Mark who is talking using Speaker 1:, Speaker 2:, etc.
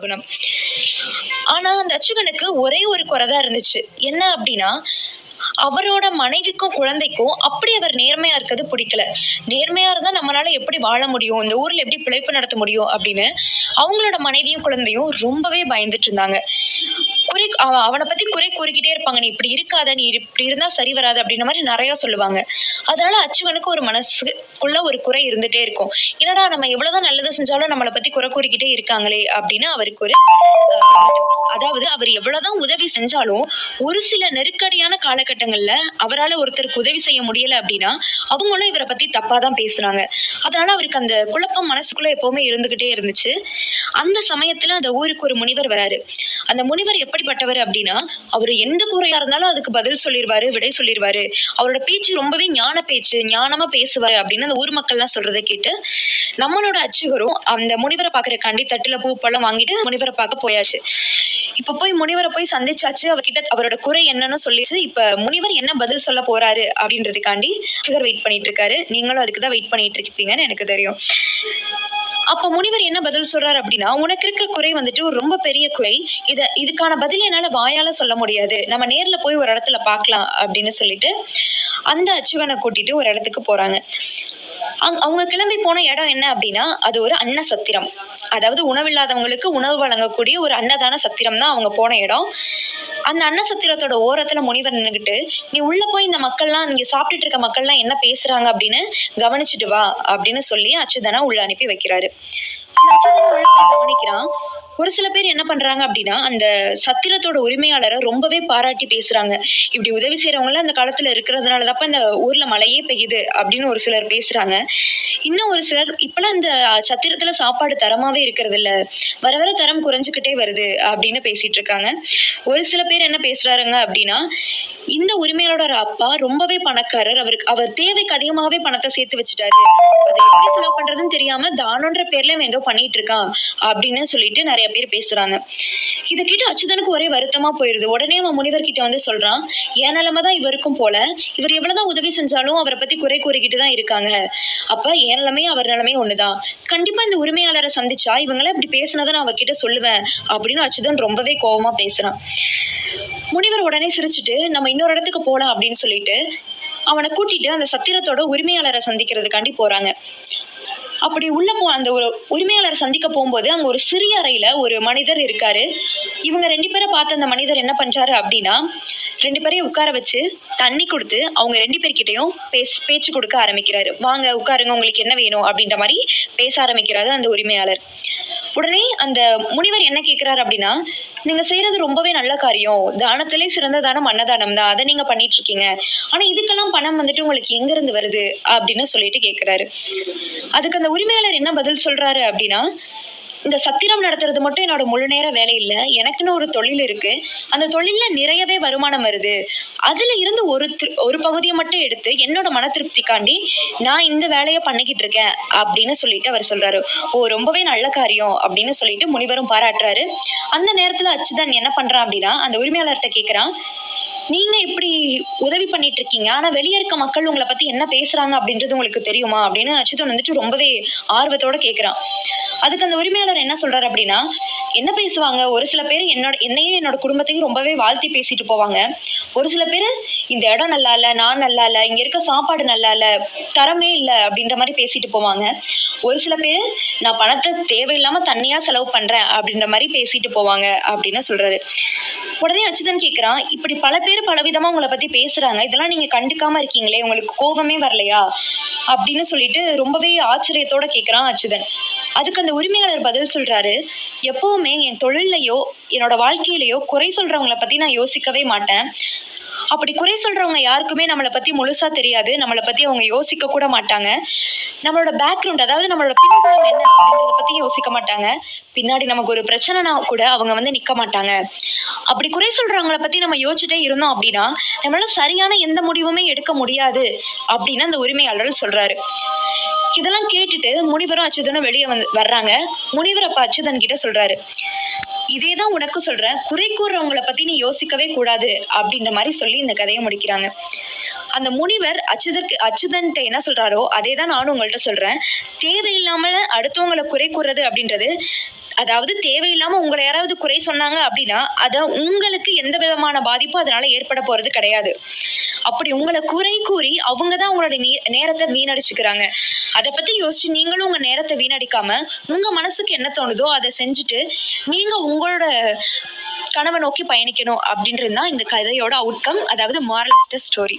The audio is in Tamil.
Speaker 1: குணம் ஆனா அந்த அச்சுகனுக்கு ஒரே ஒரு குறைதான் இருந்துச்சு. என்ன அப்படின்னா அவரோட மனைவிக்கும் குழந்தைக்கும் அப்படி அவர் நேர்மையா இருக்கிறது பிடிக்கல. நேர்மையா இருந்தா நம்மளால எப்படி வாழ முடியும்? இந்த ஊர்ல எப்படி பிழைப்பு நடத்த முடியும்? அப்படின்னு அவங்களோட மனைவியும் குழந்தையும் ரொம்பவே பயந்துட்டு இருந்தாங்க. குறை அவ- அவனை பத்தி குறை கூறிக்கிட்டே இருப்பாங்க. நீ இப்படி இருக்காத நீ இப்படி இருந்தா சரி வராது அப்படின்ற மாதிரி நிறைய சொல்லுவாங்க. அதனால அச்சுவனுக்கு ஒரு மனசுக்குள்ள ஒரு குறை இருந்துட்டே இருக்கும். என்னடா நம்ம எவ்வளவுதான் நல்லது செஞ்சாலும் நம்மளை பத்தி குறை கூறிக்கிட்டே இருக்காங்களே அப்படின்னு அவருக்கு ஒரு அதாவது அவர் எவ்வளவுதான் உதவி செஞ்சாலும் ஒரு சில நெருக்கடியான காலகட்டங்கள் நேரங்கள்ல அவரால் ஒருத்தருக்கு உதவி செய்ய முடியல அப்படின்னா அவங்களும் இவரை பத்தி தப்பா தான் பேசுனாங்க அதனால அவருக்கு அந்த குழப்பம் மனசுக்குள்ள எப்பவுமே இருந்துகிட்டே இருந்துச்சு. அந்த சமயத்துல அந்த ஊருக்கு ஒரு முனிவர் வராரு. அந்த முனிவர் எப்படிப்பட்டவர் அப்படின்னா அவர் எந்த கூறையா இருந்தாலும் அதுக்கு பதில் சொல்லிடுவாரு விடை சொல்லிடுவாரு அவரோட பேச்சு ரொம்பவே ஞான பேச்சு ஞானமா பேசுவாரு அப்படின்னு அந்த ஊர் மக்கள்லாம் சொல்றதை கேட்டு நம்மளோட அச்சுகரும் அந்த முனிவரை பாக்குறக்காண்டி தட்டுல பூ பழம் வாங்கிட்டு முனிவரை பார்க்க போயாச்சு. இப்ப போய் முனிவரை போய் சந்திச்சாச்சு அவர்கிட்ட அவரோட குறை என்னன்னு சொல்லிச்சு. இப்ப முனிவர் என்ன பதில் சொல்ல போறாரு அப்படின்றதுக்காண்டி சுகர் வெயிட் பண்ணிட்டு இருக்காரு. நீங்களும் அதுக்கு தான் வெயிட் பண்ணிட்டு இருப்பீங்கன்னு எனக்கு தெரியும். அப்ப முனிவர் என்ன பதில் சொல்றாரு அப்படின்னா உனக்கு இருக்கிற குறை வந்துட்டு ஒரு ரொம்ப பெரிய குறை. இத இதுக்கான பதில் என்னால வாயால சொல்ல முடியாது. நம்ம நேர்ல போய் ஒரு இடத்துல பார்க்கலாம் அப்படின்னு சொல்லிட்டு அந்த அச்சுவனை கூட்டிட்டு ஒரு இடத்துக்கு போறாங்க. அவங்க கிளம்பி போன இடம் என்ன அப்படின்னா அது ஒரு அன்ன சத்திரம். அதாவது உணவில்லாதவங்களுக்கு உணவு வழங்கக்கூடிய ஒரு அன்னதான சத்திரம் தான் அவங்க போன இடம். அந்த அன்ன சத்திரத்தோட ஓரத்துல முனிவர் நின்றுக்கிட்டு நீ உள்ள போய் இந்த மக்கள்லாம் இங்க சாப்பிட்டுட்டு இருக்க மக்கள்லாம் என்ன பேசுறாங்க அப்படின்னு கவனிச்சுட்டு வா அப்படின்னு சொல்லி அச்சுதனா உள்ள அனுப்பி வைக்கிறாரு. அந்த உள்ள போய் கவனிக்கிறான் ஒரு சில பேர் என்ன பண்றாங்க அப்படின்னா அந்த சத்திரத்தோட உரிமையாளரை ரொம்பவே பாராட்டி பேசுறாங்க. இப்படி உதவி செய்யறவங்க அந்த காலத்துல இருக்கிறதுனால தான் இந்த ஊர்ல மழையே பெய்யுது அப்படின்னு ஒரு சிலர் பேசுறாங்க. இன்னும் ஒரு சிலர் இப்பெல்லாம் அந்த சத்திரத்துல சாப்பாடு தரமாவே இருக்கிறது இல்ல. வர வர தரம் குறைஞ்சுக்கிட்டே வருது அப்படின்னு பேசிட்டு இருக்காங்க. ஒரு சில பேர் என்ன பேசுறாருங்க அப்படின்னா இந்த உரிமையாளரோட அப்பா ரொம்பவே பணக்காரர். அவருக்கு அவர் தேவைக்கு அதிகமாகவே பணத்தை சேர்த்து வச்சுட்டாரு. அதை எப்படி செலவு பண்றதுன்னு தெரியாம தானோன்ற பேர்ல இவன் ஏதோ பண்ணிட்டு இருக்கான் அப்படின்னு சொல்லிட்டு நிறைய பேர் பேசுறாங்க. இதை கேட்டு அச்சுதனுக்கு ஒரே வருத்தமா போயிருது. உடனே அவன் முனிவர் கிட்ட வந்து சொல்றான் என் நிலைமை தான் இவருக்கும் போல. இவர் எவ்வளவுதான் உதவி செஞ்சாலும் அவரை பத்தி குறை கூறிக்கிட்டு தான் இருக்காங்க. அப்ப என் நிலைமையும் அவர் நிலைமையும் ஒண்ணுதான். கண்டிப்பா இந்த உரிமையாளரை சந்திச்சா இவங்களை இப்படி பேசினதை நான் அவர்கிட்ட சொல்லுவேன் அப்படின்னு அச்சுதன் ரொம்பவே கோவமா பேசுறான். முனிவர் உடனே சிரிச்சுட்டு நம்ம இன்னொரு இடத்துக்கு போலாம் அப்படின்னு சொல்லிட்டு அவனை கூட்டிட்டு அந்த சத்திரத்தோட உரிமையாளரை சந்திக்கிறதுக்காண்டி போறாங்க. அப்படி உள்ள போ அந்த ஒரு உரிமையாளர் சந்திக்க போகும்போது அங்க ஒரு சிறிய அறையில ஒரு மனிதர் இருக்காரு. இவங்க ரெண்டு பேரை பார்த்த அந்த மனிதர் என்ன பண்றாரு அப்படின்னா ரெண்டு பேரையும் உட்கார வச்சு தண்ணி கொடுத்து அவங்க ரெண்டு பேர்கிட்டையும் பேச பேச்சு கொடுக்க ஆரம்பிக்கிறாரு. வாங்க உட்காருங்க உங்களுக்கு என்ன வேணும்? அப்படின்ற மாதிரி பேச ஆரம்பிக்கிறாரு அந்த உரிமையாளர். உடனே அந்த முனிவர் என்ன கேட்கிறாரு அப்படின்னா நீங்க செய்யறது ரொம்பவே நல்ல காரியம். தானத்திலே சிறந்த தானம் அன்னதானம் தான். அதை நீங்க பண்ணிட்டு இருக்கீங்க ஆனா இதுக்கெல்லாம் பணம் வந்துட்டு உங்களுக்கு எங்க இருந்து வருது? அப்படின்னு சொல்லிட்டு கேக்குறாரு. அதுக்கு அந்த உரிமையாளர் என்ன பதில் சொல்றாரு அப்படின்னா இந்த சத்திரம் நடத்துறது மட்டும் என்னோட முழு நேர வேலை இல்லை. எனக்குன்னு ஒரு தொழில் இருக்கு. அந்த தொழில்ல நிறையவே வருமானம் வருது. அதுல இருந்து ஒரு திரு- ஒரு பகுதியை மட்டும் எடுத்து என்னோட மன திருப்திக்காண்டி நான் இந்த வேலையை பண்ணிக்கிட்டு இருக்கேன் அப்படின்னு சொல்லிட்டு அவர் சொல்றாரு. ஓ ரொம்பவே நல்ல காரியம் அப்படின்னு சொல்லிட்டு முனிவரும் பாராட்டுறாரு. அந்த நேரத்துல அச்சுதான் என்ன பண்றான் அப்படின்னா அந்த உரிமையாளர்கிட்ட கேக்குறான் நீங்க இப்படி உதவி பண்ணிட்டு இருக்கீங்க. ஆனா வெளியே இருக்க மக்கள் உங்களை பத்தி என்ன பேசுறாங்க அப்படின்றது உங்களுக்கு தெரியுமா? அப்படின்னு அச்சுதன் வந்துட்டு ரொம்பவே ஆர்வத்தோட கேக்குறான். அதுக்கு அந்த உரிமையாளர் என்ன சொல்றாரு அப்படின்னா என்ன பேசுவாங்க? ஒரு சில பேர் என்னோட என்னையும் என்னோட குடும்பத்தையும் ரொம்பவே வாழ்த்தி பேசிட்டு போவாங்க. ஒரு சில பேர் இந்த இடம் நல்லா இல்லை நான் நல்லா இல்லை இங்க இருக்க சாப்பாடு நல்லா இல்லை தரமே இல்லை அப்படின்ற மாதிரி பேசிட்டு போவாங்க. ஒரு சில பேர் நான் பணத்தை தேவையில்லாம தனியா செலவு பண்றேன் அப்படின்ற மாதிரி பேசிட்டு போவாங்க அப்படின்னு சொல்றாரு. உடனே அச்சுதன் கேட்குறான் இப்படி பல பேர் பலவிதமா உங்களை பத்தி பேசுறாங்க இதெல்லாம் நீங்க கண்டுக்காம இருக்கீங்களே உங்களுக்கு கோபமே வரலையா? அப்படின்னு சொல்லிட்டு ரொம்பவே ஆச்சரியத்தோட கேட்குறான் அச்சுதன். அதுக்கு அந்த உரிமையாளர் பதில் சொல்கிறாரு எப்போவுமே என் தொழிலையோ என்னோட வாழ்க்கையிலையோ குறை சொல்கிறவங்கள பற்றி நான் யோசிக்கவே மாட்டேன். அப்படி குறை சொல்கிறவங்க யாருக்குமே நம்மளை பற்றி முழுசாக தெரியாது. நம்மளை பற்றி அவங்க யோசிக்க கூட மாட்டாங்க. நம்மளோட பேக்ரவுண்ட் அதாவது நம்மளோட பின்புலம் என்ன அப்படின்றத பற்றி யோசிக்க மாட்டாங்க. பின்னாடி நமக்கு ஒரு பிரச்சனைனா கூட அவங்க வந்து நிற்க மாட்டாங்க. அப்படி குறை சொல்கிறவங்கள பற்றி நம்ம யோசிச்சுட்டே இருந்தோம் அப்படின்னா நம்மளால் சரியான எந்த முடிவுமே எடுக்க முடியாது அப்படின்னு அந்த உரிமையாளர் சொல்கிறாரு இதெல்லாம் கேட்டுட்டு முனிவரும் அச்சுதனும் வெளியே வந்து வர்றாங்க. முனிவர் அப்ப அச்சுதன் கிட்ட சொல்றாரு இதே தான் உனக்கு சொல்றேன். குறை கூறுறவங்களை பத்தி நீ யோசிக்கவே கூடாது. அப்படின்ற மாதிரி சொல்லி இந்த கதையை முடிக்கிறாங்க. அந்த முனிவர் அச்சுதற்கு அச்சுதன்ட்ட என்ன சொல்றாரோ அதே தான் நானும் உங்கள்கிட்ட சொல்றேன். தேவையில்லாமல் அடுத்தவங்களை குறை கூறுறது அப்படின்றது அதாவது தேவையில்லாம உங்களை யாராவது குறை சொன்னாங்க அப்படின்னா அதை உங்களுக்கு எந்த விதமான பாதிப்பும் அதனால ஏற்பட போறது கிடையாது. அப்படி உங்களை குறை கூறி அவங்க தான் உங்களோட நே- நேரத்தை வீணடிச்சுக்கிறாங்க. அதை பத்தி யோசிச்சு நீங்களும் உங்க நேரத்தை வீணடிக்காம உங்க மனசுக்கு என்ன தோணுதோ அதை செஞ்சுட்டு நீங்க உங்களோட கனவை நோக்கி பயணிக்கணும் அப்படின்றது தான் இந்த கதையோட அவுட்கம் அதாவது மாரல் ஆஃப் த ஸ்டோரி